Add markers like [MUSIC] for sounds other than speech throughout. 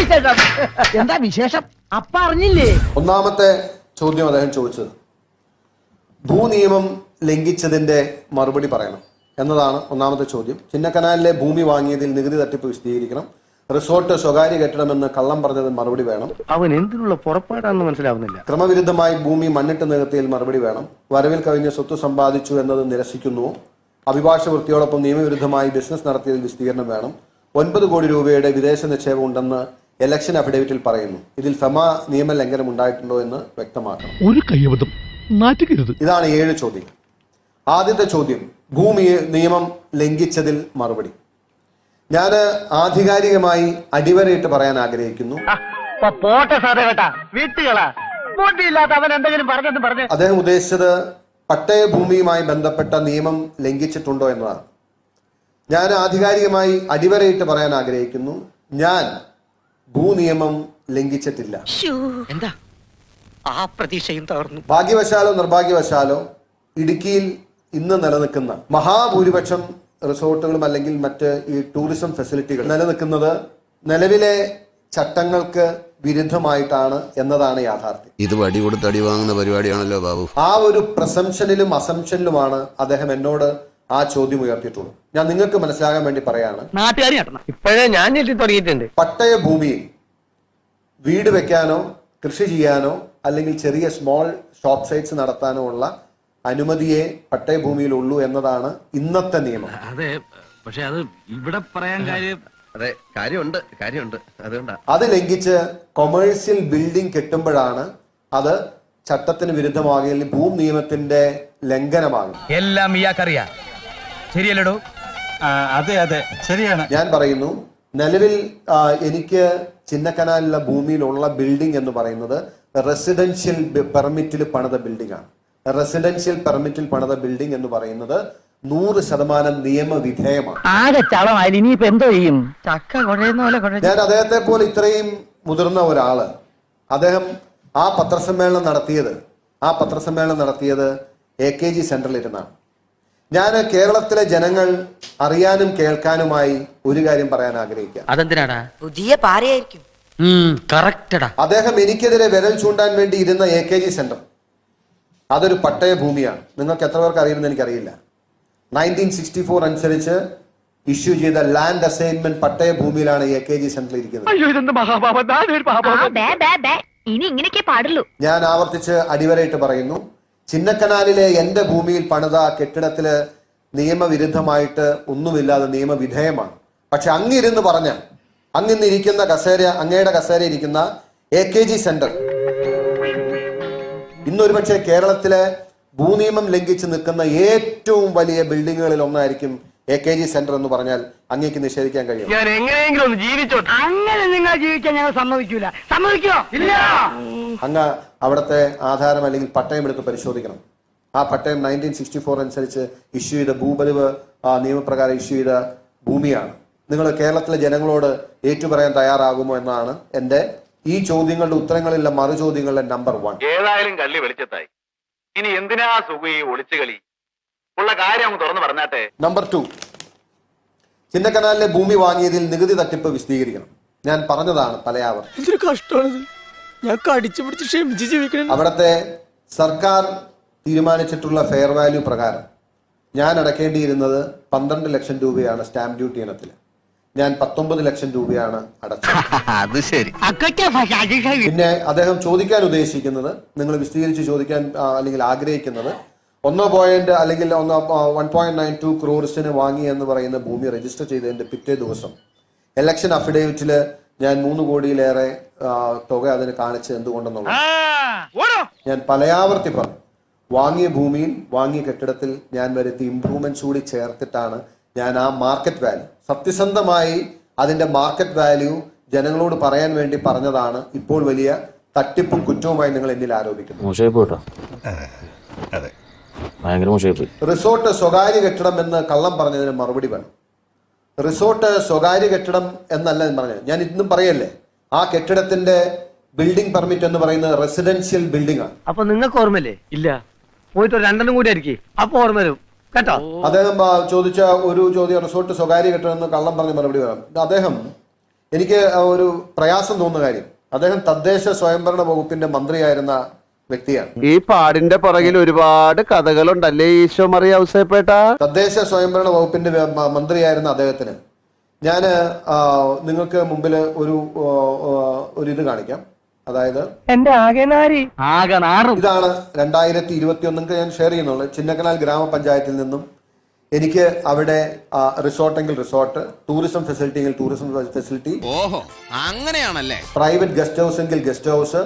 വിശേഷം? എന്താ വിശേഷം? അപ്പ അറിഞ്ഞില്ലേ? ഒന്നാമത്തെ ചോദ്യം അദ്ദേഹം ചോദിച്ചത്. ഭൂനിയമം ലംഘിച്ചതിന്റെ മറുപടി പറയണം എന്നതാണ് ഒന്നാമത്തെ ചോദ്യം. ചിന്നക്കനാലിലെ ഭൂമി വാങ്ങിയതിൽ നികുതി തട്ടിപ്പ് വിശദീകരിക്കണം. റിസോർട്ട് സ്വകാര്യ കെട്ടിടമെന്ന് കള്ളം പറഞ്ഞതിന് മറുപടി വേണം. അവൻ എന്തിനുള്ള പുറപ്പാടാണെന്ന് മനസ്സിലാവുന്നില്ല. ക്രമവിരുദ്ധമായി ഭൂമി മണ്ണിട്ട് നികത്തിയതിൽ മറുപടി വേണം. വരവിൽ കവിഞ്ഞ സ്വത്ത് സമ്പാദിച്ചു എന്നത് നിരസിക്കുന്നുവോ? അഭിഭാഷ വൃത്തിയോടൊപ്പം നിയമവിരുദ്ധമായി ബിസിനസ് നടത്തിയതിൽ വിശദീകരണം വേണം. ഒൻപത് കോടി രൂപയുടെ വിദേശ നിക്ഷേപം ഉണ്ടെന്ന് ഇലക്ഷൻ അഫിഡവിറ്റിൽ പറയുന്നു. ഇതിൽ ഫെമ നിയമ ലംഘനം ഉണ്ടായിട്ടുണ്ടോ എന്ന് വ്യക്തമാക്കണം. ഒരു കയ്യബദ്ധം നാറ്റുകരുത് ഇതാണ് ഏഴ് ചോദ്യം ആദ്യത്തെ ചോദ്യം ഭൂമി നിയമം ലംഘിച്ചതിൽ മറുപടി. ഞാൻ ആധികാരികമായി അടിവരയിട്ട് പറയാൻ ആഗ്രഹിക്കുന്നു. അദ്ദേഹം ഉദ്ദേശിച്ചത് പട്ടയ ഭൂമിയുമായി ബന്ധപ്പെട്ട നിയമം ലംഘിച്ചിട്ടുണ്ടോ എന്നതാണ്. ഞാൻ ആധികാരികമായി അടിവരയിട്ട് പറയാൻ ആഗ്രഹിക്കുന്നു. ഞാൻ ഭൂനിയമം ലംഘിച്ചിട്ടില്ല. എന്താ? ആ പ്രതീക്ഷയും തകർന്നു. ഭാഗ്യവശാലോ നിർഭാഗ്യവശാലോ ഇടുക്കിയിൽ ഇന്ന് നിലനിൽക്കുന്ന മഹാഭൂരിപക്ഷം റിസോർട്ടുകളും അല്ലെങ്കിൽ മറ്റ് ഈ ടൂറിസം ഫെസിലിറ്റികൾ നിലനിൽക്കുന്നത് നിലവിലെ ചട്ടങ്ങൾക്ക് വിരുദ്ധമായിട്ടാണ് എന്നതാണ് യാഥാർത്ഥ്യം. ഇത് വടി കൊടുത്ത് അടി വാങ്ങുന്ന പരിപാടിയാണല്ലോ ബാബു. ആ ഒരു പ്രസംഷനിലും അസംഷനിലുമാണ് അദ്ദേഹം എന്നോട് ആ ചോദ്യം ഉയർത്തിയിട്ടുള്ളൂ. ഞാൻ നിങ്ങൾക്ക് മനസ്സിലാകാൻ വേണ്ടി പറയാണ്. ഇപ്പോഴേ ഞാൻ തുടങ്ങിയിട്ടുണ്ട്. പട്ടയ ഭൂമിയിൽ വീട് വെക്കാനോ കൃഷി ചെയ്യാനോ അല്ലെങ്കിൽ ചെറിയ സ്മോൾ ഷോപ്പ് സൈറ്റ്സ് നടത്താനോ ഉള്ള അനുമതിയെ പട്ടയ ഭൂമിയിൽ ഉള്ളൂ എന്നതാണ് ഇന്നത്തെ നിയമം. അതെ പക്ഷെ അത് ഇവിടെ പറയാൻ കാര്യം അതെ കാര്യമുണ്ട് കാര്യമുണ്ട്. അതുകൊണ്ടാണ് അത് ലംഘിച്ച് കൊമേഴ്സ്യൽ ബിൽഡിംഗ് കെട്ടുമ്പോഴാണ് അത് ചട്ടത്തിന് വിരുദ്ധമാകുകയും ഭൂമി നിയമത്തിന്റെ ലംഘനമാകും. എല്ലാം ഇയാൾക്കറിയാ. ശരിയല്ലടോ? അതെ അതെ. ശരിയാണ്. ഞാൻ പറയുന്നു നിലവിൽ എനിക്ക് ചിന്നക്കനാലിലെ ഭൂമിയിലുള്ള ബിൽഡിംഗ് എന്ന് പറയുന്നത് റെസിഡൻഷ്യൽ പെർമിറ്റിൽ പണിത ബിൽഡിംഗ് ആണ്. റെസിഡൻഷ്യൽ പെർമിറ്റിൽ പണിത ബിൽഡിംഗ് എന്ന് പറയുന്നത് നൂറ് ശതമാനം നിയമവിധേയമാണ് ഞാൻ അദ്ദേഹത്തെ പോലെ ഇത്രയും മുതിർന്ന ഒരാൾ. അദ്ദേഹം ആ പത്രസമ്മേളനം നടത്തിയത് ആ പത്രസമ്മേളനം നടത്തിയത് എ കെ ജി സെന്ററിൽ ഇരുന്നാണ്. ഞാൻ കേരളത്തിലെ ജനങ്ങൾ അറിയാനും കേൾക്കാനുമായി ഒരു കാര്യം പറയാൻ ആഗ്രഹിക്കാം. അതെന്തിനാടാ? പുതിയ പാരയായിരിക്കും. കറക്റ്റടാ. അദ്ദേഹം എനിക്കെതിരെ വിരൽ ചൂണ്ടാൻ വേണ്ടി ഇരുന്ന എ കെ ജി സെന്റർ. അതൊരു പട്ടയ ഭൂമിയാണ് നിങ്ങൾക്ക് എത്ര പേർക്ക് അറിയുമെന്ന് എനിക്കറിയില്ല. നയന്റീൻ സിക്സ്റ്റി ഫോർ അനുസരിച്ച് ഇഷ്യൂ ചെയ്ത ലാൻഡ് അസൈൻമെന്റ് പട്ടയ ഭൂമിയിലാണ് എ കെ ജി സെന്ററിൽ ഇരിക്കുന്നത്. ഞാൻ ആവർത്തിച്ച് അടിവരയിട്ട് പറയുന്നു. ചിന്നക്കനാലിലെ എന്റെ ഭൂമിയിൽ പണിത കെട്ടിടത്തിൽ നിയമവിരുദ്ധമായിട്ട് ഒന്നുമില്ലാതെ നിയമവിധേയമാണ്. പക്ഷെ അങ്ങിരുന്ന് പറഞ്ഞ അങ്ങിന്നിരിക്കുന്ന കസേര അങ്ങയുടെ കസേര ഇരിക്കുന്ന എ കെ ജി സെന്റർ ഇന്നൊരു പക്ഷേ കേരളത്തിലെ ഭൂനിയമം ലംഘിച്ച് നിൽക്കുന്ന ഏറ്റവും വലിയ ബിൽഡിങ്ങുകളിൽ ഒന്നായിരിക്കും എ കെ ജി സെന്റർ എന്ന് പറഞ്ഞാൽ അങ്ങേക്ക് നിഷേധിക്കാൻ കഴിയും. ഞാൻ എങ്ങനെയെങ്കിലും ഒന്ന് ജീവിച്ചോട്ടെ. അങ്ങനെ നിങ്ങൾ ജീവിക്കാൻ ഞങ്ങൾ സമ്മതിക്കൂല. സമ്മതിക്കോ? ഇല്ല. അങ്ങ് അവിടുത്തെ ആധാരം അല്ലെങ്കിൽ പട്ടയം എടുത്ത് പരിശോധിക്കണം. ആ പട്ടയം നയന്റീൻ സിക്സ്റ്റി ഫോർ അനുസരിച്ച് ഇഷ്യൂ ചെയ്ത ഭൂപതിവ് ആ, നിയമപ്രകാരം ഇഷ്യൂ ചെയ്ത ഭൂമിയാണ്. നിങ്ങൾ കേരളത്തിലെ ജനങ്ങളോട് ഏറ്റുപറയാൻ തയ്യാറാകുമോ എന്നാണ് എന്റെ ഈ ചോദ്യങ്ങളുടെ ഉത്തരങ്ങളിലെ മറു ചോദ്യങ്ങളുടെ നമ്പർ വൺ ഏതായാലും കല്ലി വെളിച്ചത്തായി. ഇനി എന്തിനാ സുഖി ഒളിച്ചു കളി? ഉള്ള കാര്യം തുറന്നു പറഞ്ഞാട്ടെ. നമ്പർ ടു ചിന്നക്കനാലിലെ ഭൂമി വാങ്ങിയതിൽ നികുതി തട്ടിപ്പ് വിശദീകരിക്കണം. ഞാൻ പറഞ്ഞതാണ് പലയാവർ കഷ്ടമാണ് ഞാൻ കടിച്ചു പിടിച്ച് ക്ഷമിച്ച് ജീവിക്കണം. അവിടുത്തെ സർക്കാർ തീരുമാനിച്ചിട്ടുള്ള ഫെയർ വാല്യൂ പ്രകാരം ഞാൻ അടക്കേണ്ടിയിരുന്നത് പന്ത്രണ്ട് ലക്ഷം രൂപയാണ് സ്റ്റാമ്പ് ഡ്യൂട്ടി ഇനത്തിൽ. ഞാൻ പത്തൊമ്പത് ലക്ഷം രൂപയാണ് അടച്ചത്. [LAUGHS] അത് ശരി. പിന്നെ അദ്ദേഹം ചോദിക്കാൻ ഉദ്ദേശിക്കുന്നത് നിങ്ങൾ വിശദീകരിച്ച് ചോദിക്കാൻ അല്ലെങ്കിൽ ആഗ്രഹിക്കുന്നത് ഒന്നോ പോയിന്റ് അല്ലെങ്കിൽ ഒന്ന് വൺ പോയിന്റ് നയൻ ടു ക്രോർസിന് വാങ്ങി എന്ന് പറയുന്ന ഭൂമി രജിസ്റ്റർ ചെയ്തതിന്റെ പിറ്റേ ദിവസം ഇലക്ഷൻ അഫിഡേവിറ്റിൽ ഞാൻ മൂന്ന് കോടിയിലേറെ തുക അതിന് കാണിച്ച് എന്തുകൊണ്ടെന്നുള്ളത്. ഞാൻ പലയാവർത്തി പറഞ്ഞു. വാങ്ങിയ ഭൂമിയിൽ വാങ്ങിയ കെട്ടിടത്തിൽ ഞാൻ വരുത്തിയ ഇംപ്രൂവ്മെന്റ്സ് കൂടി ചേർത്തിട്ടാണ് ഞാൻ ആ മാർക്കറ്റ് വാല്യൂ സത്യസന്ധമായി അതിന്റെ മാർക്കറ്റ് വാല്യൂ ജനങ്ങളോട് പറയാൻ വേണ്ടി പറഞ്ഞതാണ് ഇപ്പോൾ വലിയ തട്ടിപ്പും കുറ്റവുമായി നിങ്ങൾ എന്നിൽ ആരോപിക്കുന്നു റിസോർട്ട് സ്വകാര്യ കെട്ടിടം എന്ന് കള്ളം പറഞ്ഞതിന് മറുപടി വേണം. റിസോർട്ട് സ്വകാര്യ കെട്ടിടം എന്നല്ല ഞാൻ പറഞ്ഞത്. ഞാൻ ഇന്നും പറയല്ലേ ആ കെട്ടിടത്തിന്റെ ബിൽഡിംഗ് പെർമിറ്റ് എന്ന് പറയുന്നത് റെസിഡൻഷ്യൽ ബിൽഡിംഗ് ആണ്. അപ്പൊ നിങ്ങൾക്ക് ഓർമ്മയില്ലേ? ഇല്ല. പോയിട്ട് രണ്ടെണ്ണം കൂടി ആയിരിക്കും. അപ്പൊ ഓർമ്മ വരും. കേട്ടോ? അദ്ദേഹം ചോദിച്ച ഒരു ചോദ്യം റിസോർട്ട് സ്വകാര്യ കെട്ടിടം എന്ന് കള്ളം പറഞ്ഞ മറുപടി വരാം അദ്ദേഹം എനിക്ക് ഒരു പ്രയാസം തോന്നുന്ന കാര്യം. അദ്ദേഹം തദ്ദേശ സ്വയംഭരണ വകുപ്പിന്റെ മന്ത്രിയായിരുന്ന വ്യക്തിയാണ്. ഈ പാടിന്റെ പുറകിൽ ഒരുപാട് കഥകളുണ്ടല്ലേ ഈശോ മറിയ ഔസേപ്പേട്ട? തദ്ദേശ സ്വയംഭരണ വകുപ്പിന്റെ മന്ത്രിയായിരുന്ന അദ്ദേഹത്തിന്. ഞാൻ നിങ്ങൾക്ക് മുമ്പിൽ ഒരു ഒരു ഇത് കാണിക്കാം. അതായത് എന്റെ ആകെനാരി ആകെ ഇതാണ് രണ്ടായിരത്തി ഇരുപത്തി ഒന്നിക്ക് ഞാൻ ഷെയർ ചെയ്യുന്നുള്ളൂ. ചിന്നക്കനാൽ ഗ്രാമപഞ്ചായത്തിൽ നിന്നും എനിക്ക് അവിടെ റിസോർട്ടെങ്കിൽ റിസോർട്ട് ടൂറിസം ഫെസിലിറ്റി എങ്കിൽ ടൂറിസം ഫെസിലിറ്റി ഓഹോ അങ്ങനെയാണല്ലേ? പ്രൈവറ്റ് ഗസ്റ്റ് ഹൗസ് എങ്കിൽ ഗസ്റ്റ് ഹൗസ്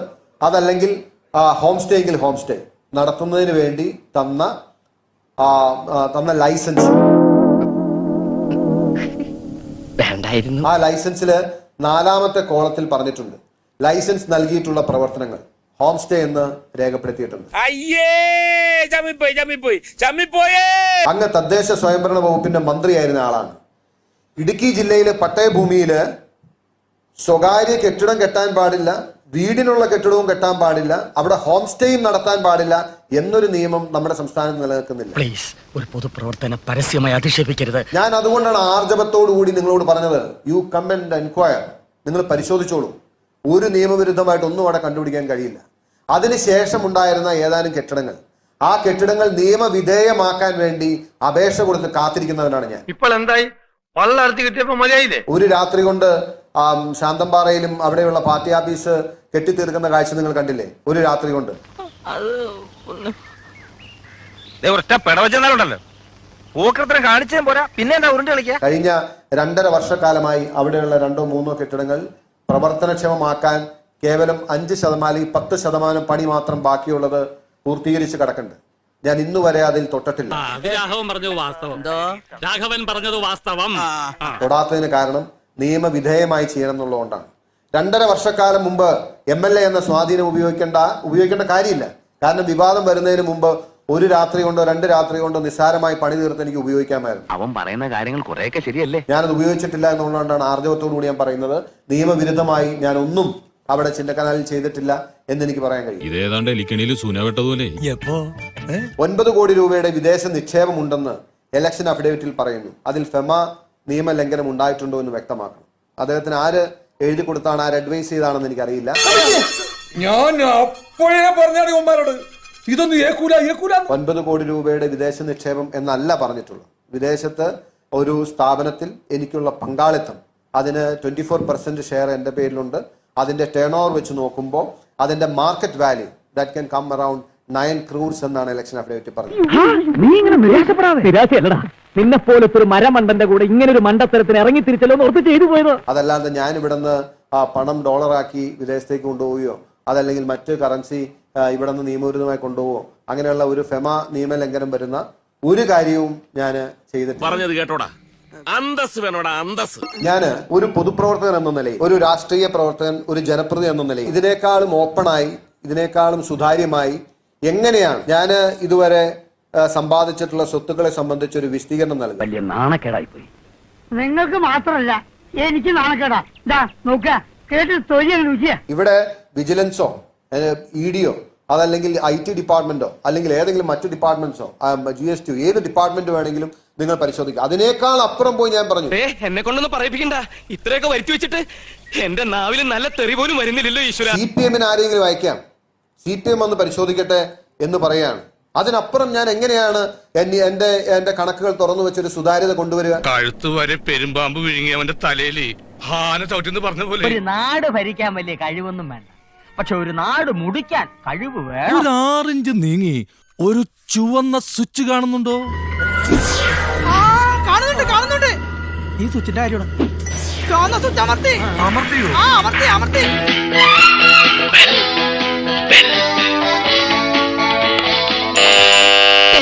അതല്ലെങ്കിൽ ഹോം സ്റ്റേക്കിൽ ഹോം സ്റ്റേ നടത്തുന്നതിന് വേണ്ടി തന്ന തന്ന ലൈസൻസ് ആ ലൈസൻസിൽ നാലാമത്തെ കോളത്തിൽ പറഞ്ഞിട്ടുണ്ട്. ലൈസൻസ് നൽകിയിട്ടുള്ള പ്രവർത്തനങ്ങൾ. ഹോം സ്റ്റേ എന്ന് രേഖപ്പെടുത്തിയിട്ടുണ്ട്. അങ്ങ് തദ്ദേശ സ്വയംഭരണ വകുപ്പിന്റെ മന്ത്രിയായിരുന്ന ആളാണ്. ഇടുക്കി ജില്ലയിലെ പട്ടയഭൂമിയിൽ സ്വകാര്യ കെട്ടിടം കെട്ടാൻ പാടില്ല. വീടിനുള്ള കെട്ടിടവും കെട്ടാൻ പാടില്ല. അവിടെ ഹോം സ്റ്റേയും നടത്താൻ പാടില്ല എന്നൊരു നിയമം നമ്മുടെ സംസ്ഥാനത്ത് നിലനിൽക്കുന്നില്ല. പ്ലീസ് ഒരു പൊതുപ്രവർത്തനം പരസ്യമായി അധിക്ഷേപിക്കരുത്. ഞാൻ അതുകൊണ്ടാണ് ആർജവത്തോടു കൂടി നിങ്ങളോട് പറഞ്ഞത്. യു കം ആൻഡ് എൻക്വയർ നിങ്ങൾ പരിശോധിച്ചോളൂ. ഒരു നിയമവിരുദ്ധമായിട്ട് ഒന്നും അവിടെ കണ്ടുപിടിക്കാൻ കഴിയില്ല. അതിനുശേഷം ഉണ്ടായിരുന്ന ഏതാനും കെട്ടിടങ്ങൾ. ആ കെട്ടിടങ്ങൾ നിയമവിധേയമാക്കാൻ വേണ്ടി അപേക്ഷ കൊടുത്ത് കാത്തിരിക്കുന്നവനാണ് ഞാൻ. ഇപ്പോൾ എന്തായി? ഒരു രാത്രി കൊണ്ട് ശാന്തമ്പാറയിലും അവിടെയുള്ള പാർട്ടി ഓഫീസ് കെട്ടിത്തീർക്കുന്ന കാഴ്ച നിങ്ങൾ കണ്ടില്ലേ? ഒരു രാത്രി കൊണ്ട്. കഴിഞ്ഞ രണ്ടര വർഷക്കാലമായി അവിടെയുള്ള രണ്ടോ മൂന്നോ കെട്ടിടങ്ങൾ പ്രവർത്തനക്ഷമമാക്കാൻ കേവലം അഞ്ച് ശതമാനം ഈ പത്ത് ശതമാനം പണി മാത്രം ബാക്കിയുള്ളത് പൂർത്തീകരിച്ച് കിടക്കുന്നുണ്ട്. ഞാൻ ഇന്നു വരെ അതിൽ തൊട്ടിട്ടില്ല. രാഘവൻ പറഞ്ഞത് വാസ്തവം. തൊടാത്തതിന് കാരണം നിയമവിധേയമായി ചെയ്യണം എന്നുള്ളതുകൊണ്ടാണ് രണ്ടര വർഷക്കാലം മുമ്പ് എം എൽ എ എന്ന സ്വാധീനം ഉപയോഗിക്കേണ്ട ഉപയോഗിക്കേണ്ട കാര്യമില്ല. കാരണം വിവാദം വരുന്നതിന് മുമ്പ് ഒരു രാത്രി കൊണ്ടോ രണ്ട് രാത്രി കൊണ്ടോ നിസ്സാരമായി പണി തീർത്ത് എനിക്ക് ഉപയോഗിക്കാമായിരുന്നു. അവൻ പറയുന്ന കാര്യങ്ങൾ കുറെയൊക്കെ ശരിയല്ലേ? ഞാനത് ഉപയോഗിച്ചിട്ടില്ല എന്നുള്ളതുകൊണ്ടാണ് ആർജവത്തോടു കൂടി ഞാൻ പറയുന്നത്. നിയമവിരുദ്ധമായി ഞാൻ ഒന്നും അവിടെ ചിന്നക്കനാലിൽ ചെയ്തിട്ടില്ല എന്ന് എനിക്ക് പറയാൻ കഴിയും. ഒൻപത് കോടി രൂപയുടെ വിദേശ നിക്ഷേപം ഉണ്ടെന്ന് ഇലക്ഷൻ അഫിഡവിറ്റിൽ പറയുന്നു. അതിൽ ഫെമ നിയമലംഘനം ഉണ്ടായിട്ടുണ്ടോ എന്ന് വ്യക്തമാക്കണം. അദ്ദേഹത്തിന് ആര് എഴുതി കൊടുത്താണ് ആര് അഡ്വൈസ് ചെയ്താണെന്ന് എനിക്കറിയില്ല. ഞാൻ അപ്പോഴേ പറഞ്ഞാണ് ഉമ്മാരോട് ഇതൊന്നും ഏക്കൂല ഏക്കൂല. ഒൻപത് കോടി രൂപയുടെ വിദേശ നിക്ഷേപം എന്നല്ല പറഞ്ഞിട്ടുള്ളൂ വിദേശത്ത് ഒരു സ്ഥാപനത്തിൽ എനിക്കുള്ള പങ്കാളിത്തം അതിന് ട്വന്റി ഫോർ പെർസെന്റ് ഷെയർ എന്റെ പേരിലുണ്ട്. അതിന്റെ ടേൺ ഓവർ വെച്ച് നോക്കുമ്പോൾ അതിന്റെ market value that can come around nine crores എന്നാണ് ഇലക്ഷൻ അഫിഡവിറ്റ് പറഞ്ഞത്. നീ ഇങ്ങനെ നിന്നെ പോലത്തെ ഒരു മരമണ്ടന്റെ കൂടെ ഇങ്ങനെ ഒരു മണ്ടത്തരത്തിന് ഇറങ്ങി തിരിച്ചല്ലോ എന്ന് ഓർത്ത് ചെയ്തു പോയത്. അതല്ലാതെ ഞാൻ ഇവിടുന്ന് ആ പണം ഡോളറാക്കി വിദേശത്തേക്ക് കൊണ്ടുപോവുകയോ അതല്ലെങ്കിൽ മറ്റ് കറൻസി ഇവിടെ നിന്ന് നിയമവിരുദ്ധമായി കൊണ്ടുപോവോ അങ്ങനെയുള്ള ഒരു ഫെമ നിയമലംഘനം വരുന്ന ഒരു കാര്യവും ഞാൻ ചെയ്തിട്ടില്ല. പറഞ്ഞത് കേട്ടോടാ. അന്തസ് വേണോടാ അന്തസ് ഞാൻ ഒരു പൊതുപ്രവർത്തകൻ എന്ന നിലയിൽ ഒരു രാഷ്ട്രീയ പ്രവർത്തകൻ ഒരു ജനപ്രതി എന്ന നിലയിൽ ഇതിനേക്കാളും ഓപ്പണായി ഇതിനേക്കാളും സുതാര്യമായി എങ്ങനെയാണ് ഞാൻ ഇതുവരെ സമ്പാദിച്ചിട്ടുള്ള സ്വത്തുക്കളെ സംബന്ധിച്ച് ഒരു വിശദീകരണം നൽകും. വലിയ നാണക്കേടായി പോയി നിങ്ങൾക്ക് മാത്രമല്ല എനിക്ക് നാണക്കേടാ. ഇതാ കേട്ട് തൊഴിൽ ഇവിടെ വിജിലൻസോ ഇ ഡിയോ അതല്ലെങ്കിൽ ഐ ടി ഡിപ്പാർട്ട്മെന്റോ അല്ലെങ്കിൽ ഏതെങ്കിലും മറ്റു ഡിപ്പാർട്ട്മെന്റ്സോ ജി എസ് ടി ഏത് ഡിപ്പാർട്ട്മെന്റ് വേണമെങ്കിലും നിങ്ങൾ പരിശോധിക്കുക അതിനേക്കാൾ അപ്പുറം പോയി ഞാൻ പറഞ്ഞു. എന്നെ കൊണ്ടൊന്നും പറയിപ്പിക്കണ്ട. ഇത്രയൊക്കെ വരുത്തി വെച്ചിട്ട് എന്റെ നാവിൽ നല്ല തെറി പോലും വരുന്നില്ലല്ലോ ഈശ്വര. സി പി എമ്മിന് ആരെങ്കിലും അയക്കാം. സി പി എം ഒന്ന് പരിശോധിക്കട്ടെ എന്ന് പറയാണ്. അതിനപ്പുറം ഞാൻ എങ്ങനെയാണ് എന്നെ- എന്റെ എന്റെ കണക്കുകൾ തുറന്നു വെച്ചൊരു സുതാര്യത കൊണ്ടുവരിക? കഴുത്ത് വരെ പെരുമ്പാമ്പ് വിഴുങ്ങി അവന്റെ തലയിൽ ഹാന ചവിട്ടിന്ന് പറഞ്ഞ പോലെ. ഒരു നാട് ഭരിക്കാൻ വലിയ കഴിവൊന്നും വേണ്ട. പക്ഷെ ഒരു നാട് മുടിക്കാൻ കഴിവ് വേണം. ഒരു ആറിഞ്ച് നീങ്ങി ഒരു ചുവന്ന സ്വിച്ച് കാണുന്നുണ്ടോ? കാണുന്നുണ്ട് കാണുന്നുണ്ട്. ഈ സ്വിച്ചിന്റെ കാര്യമാണ്. ചുവന്ന സ്വിച്ച് അമർത്തി. അമർത്തിയോ? ആ അമർത്തി അമർത്തി.